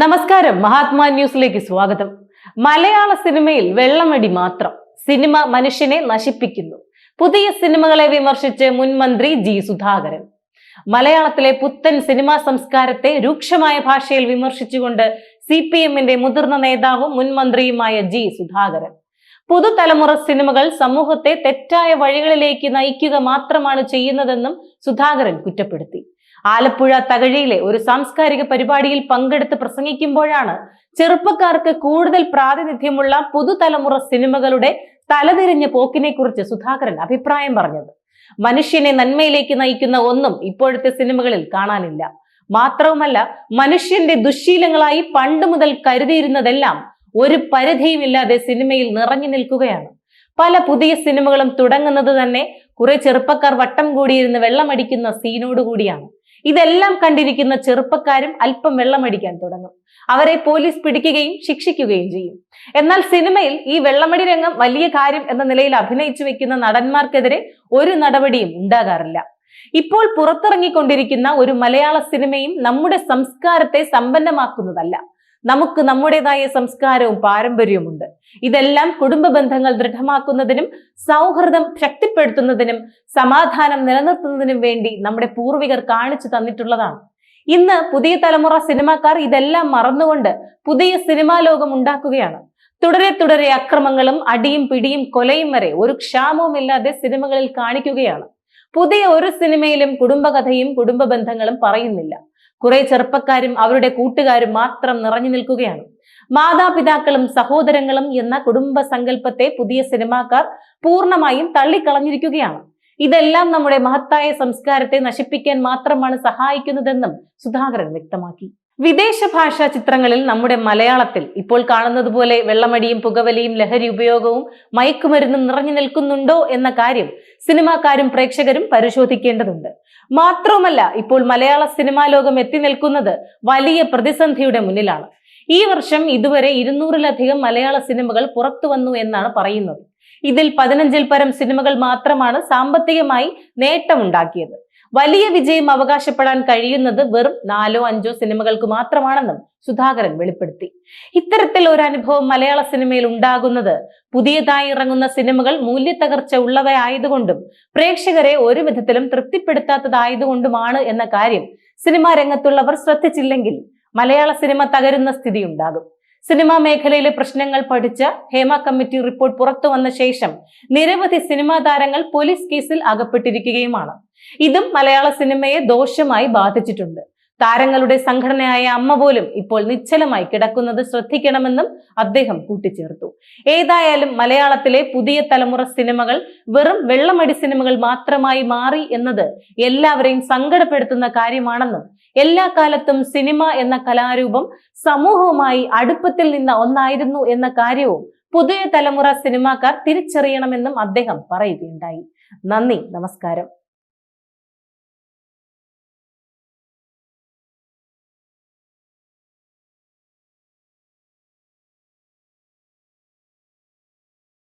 നമസ്കാരം. മഹാത്മാ ന്യൂസിലേക്ക് സ്വാഗതം. മലയാള സിനിമയിൽ വെള്ളമടി മാത്രം സിനിമ മനുഷ്യനെ നശിപ്പിക്കുന്നു. പുതിയ സിനിമകളെ വിമർശിച്ച് മുൻ മന്ത്രി ജി സുധാകരൻ. മലയാളത്തിലെ പുത്തൻ സിനിമാ സംസ്കാരത്തെ രൂക്ഷമായ ഭാഷയിൽ വിമർശിച്ചുകൊണ്ട് സി പി എമ്മിന്റെ മുതിർന്ന നേതാവും മുൻ മന്ത്രിയുമായ ജി സുധാകരൻ. പുതുതലമുറ സിനിമകൾ സമൂഹത്തെ തെറ്റായ വഴികളിലേക്ക് നയിക്കുക മാത്രമാണ് ചെയ്യുന്നതെന്നും സുധാകരൻ കുറ്റപ്പെടുത്തി. ആലപ്പുഴ തകഴിയിലെ ഒരു സാംസ്കാരിക പരിപാടിയിൽ പങ്കെടുത്ത് പ്രസംഗിക്കുമ്പോഴാണ് ചെറുപ്പക്കാർക്ക് കൂടുതൽ പ്രാതിനിധ്യമുള്ള പുതുതലമുറ സിനിമകളുടെ തലതിരിഞ്ഞ പോക്കിനെ കുറിച്ച് സുധാകരൻ അഭിപ്രായം പറഞ്ഞത്. മനുഷ്യനെ നന്മയിലേക്ക് നയിക്കുന്ന ഒന്നും ഇപ്പോഴത്തെ സിനിമകളിൽ കാണാനില്ല. മാത്രവുമല്ല മനുഷ്യന്റെ ദുശ്ശീലങ്ങളായി പണ്ട് മുതൽ കരുതിയിരുന്നതെല്ലാം ഒരു പരിധിയുമില്ലാതെ സിനിമയിൽ നിറഞ്ഞു നിൽക്കുകയാണ്. പല പുതിയ സിനിമകളും തുടങ്ങുന്നത് തന്നെ കുറെ ചെറുപ്പക്കാർ വട്ടം കൂടിയിരുന്ന് വെള്ളമടിക്കുന്ന സീനോട് കൂടിയാണ്. ഇതെല്ലാം കണ്ടിരിക്കുന്ന ചെറുപ്പക്കാരും അല്പം വെള്ളമടിക്കാൻ തുടങ്ങും. അവരെ പോലീസ് പിടിക്കുകയും ശിക്ഷിക്കുകയും ചെയ്യും. എന്നാൽ സിനിമയിൽ ഈ വെള്ളമടി രംഗം വലിയ കാര്യം എന്ന നിലയിൽ അഭിനയിച്ചു വെക്കുന്ന നടന്മാർക്കെതിരെ ഒരു നടപടിയും ഉണ്ടാകാറില്ല. ഇപ്പോൾ പുറത്തിറങ്ങിക്കൊണ്ടിരിക്കുന്ന ഒരു മലയാള സിനിമയും നമ്മുടെ സംസ്കാരത്തെ സമ്പന്നമാക്കുന്നതല്ല. നമുക്ക് നമ്മുടേതായ സംസ്കാരവും പാരമ്പര്യവുമുണ്ട്. ഇതെല്ലാം കുടുംബ ബന്ധങ്ങൾ ദൃഢമാക്കുന്നതിനും സൗഹൃദം ശക്തിപ്പെടുത്തുന്നതിനും സമാധാനം നിലനിർത്തുന്നതിനും വേണ്ടി നമ്മുടെ പൂർവികർ കാണിച്ചു തന്നിട്ടുള്ളതാണ്. ഇന്ന് പുതിയ തലമുറ സിനിമാക്കാർ ഇതെല്ലാം മറന്നുകൊണ്ട് പുതിയ സിനിമാ ലോകം ഉണ്ടാക്കുകയാണ്. തുടരെ തുടരെ അക്രമങ്ങളും അടിയും പിടിയും കൊലയും വരെ ഒരു ക്ഷാമവുമില്ലാതെ സിനിമകളിൽ കാണിക്കുകയാണ്. പുതിയ ഒരു സിനിമയിലും കുടുംബകഥയും കുടുംബ ബന്ധങ്ങളും പറയുന്നില്ല. കുറെ ചെറുപ്പക്കാരും അവരുടെ കൂട്ടുകാരും മാത്രം നിറഞ്ഞു നിൽക്കുകയാണ്. മാതാപിതാക്കളും സഹോദരങ്ങളും എന്ന കുടുംബ സങ്കല്പത്തെ പുതിയ സിനിമാക്കാർ പൂർണമായും തള്ളിക്കളഞ്ഞിരിക്കുകയാണ്. ഇതെല്ലാം നമ്മുടെ മഹത്തായ സംസ്കാരത്തെ നശിപ്പിക്കാൻ മാത്രമാണ് സഹായിക്കുന്നതെന്നും സുധാകരൻ വ്യക്തമാക്കി. വിദേശ ഭാഷാ ചിത്രങ്ങളിൽ നമ്മുടെ മലയാളത്തിൽ ഇപ്പോൾ കാണുന്നത് പോലെ വെള്ളമടിയും പുകവലിയും ലഹരി ഉപയോഗവും മയക്കുമരുന്നും നിറഞ്ഞു നിൽക്കുന്നുണ്ടോ എന്ന കാര്യം സിനിമാക്കാരും പ്രേക്ഷകരും പരിശോധിക്കേണ്ടതുണ്ട്. മാത്രവുമല്ല ഇപ്പോൾ മലയാള സിനിമാ ലോകം എത്തി നിൽക്കുന്നത് വലിയ പ്രതിസന്ധിയുടെ മുന്നിലാണ്. ഈ വർഷം ഇതുവരെ ഇരുന്നൂറിലധികം മലയാള സിനിമകൾ പുറത്തു വന്നു എന്നാണ് പറയുന്നത്. ഇതിൽ പതിനഞ്ചിൽ പരം സിനിമകൾ മാത്രമാണ് സാമ്പത്തികമായി നേട്ടമുണ്ടാക്കിയത്. വലിയ വിജയം അവകാശപ്പെടാൻ കഴിയുന്നത് വെറും നാലോ അഞ്ചോ സിനിമകൾക്ക് മാത്രമാണെന്നും സുധാകരൻ വെളിപ്പെടുത്തി. ഇത്തരത്തിൽ ഒരു അനുഭവം മലയാള സിനിമയിൽ ഉണ്ടാകുന്നത് പുതിയതായി ഇറങ്ങുന്ന സിനിമകൾ മൂല്യത്തകർച്ച ഉള്ളവയായതുകൊണ്ടും പ്രേക്ഷകരെ ഒരു വിധത്തിലും തൃപ്തിപ്പെടുത്താത്തതായതുകൊണ്ടുമാണ് എന്ന കാര്യം സിനിമാ രംഗത്തുള്ളവർ ശ്രദ്ധിച്ചില്ലെങ്കിൽ മലയാള സിനിമ തകരുന്ന സ്ഥിതി ഉണ്ടാകും സിനിമാ മേഖലയിലെ പ്രശ്നങ്ങൾ പഠിച്ച ഹേമ കമ്മിറ്റി റിപ്പോർട്ട് പുറത്തു വന്ന ശേഷം നിരവധി സിനിമാ താരങ്ങൾ പോലീസ് കേസിൽ അകപ്പെട്ടിരിക്കുകയുമാണ്. ഇതും മലയാള സിനിമയെ ദോഷമായി ബാധിച്ചിട്ടുണ്ട്. താരങ്ങളുടെ സംഘടനയായ അമ്മ പോലും ഇപ്പോൾ നിശ്ചലമായി കിടക്കുന്നത് ശ്രദ്ധിക്കണമെന്നും അദ്ദേഹം കൂട്ടിച്ചേർത്തു. ഏതായാലും മലയാളത്തിലെ പുതിയ തലമുറ സിനിമകൾ വെറും വെള്ളമടി സിനിമകൾ മാത്രമായി മാറി എന്നത് എല്ലാവരെയും സങ്കടപ്പെടുത്തുന്ന കാര്യമാണെന്നും എല്ലാ കാലത്തും സിനിമ എന്ന കലാരൂപം സമൂഹവുമായി അടുപ്പത്തിൽ നിന്ന ഒന്നായിരുന്നു എന്ന കാര്യവും പുതിയ തലമുറ സിനിമാക്കാർ തിരിച്ചറിയണമെന്നും അദ്ദേഹം പറയുകയുണ്ടായി. നന്ദി നമസ്കാരം.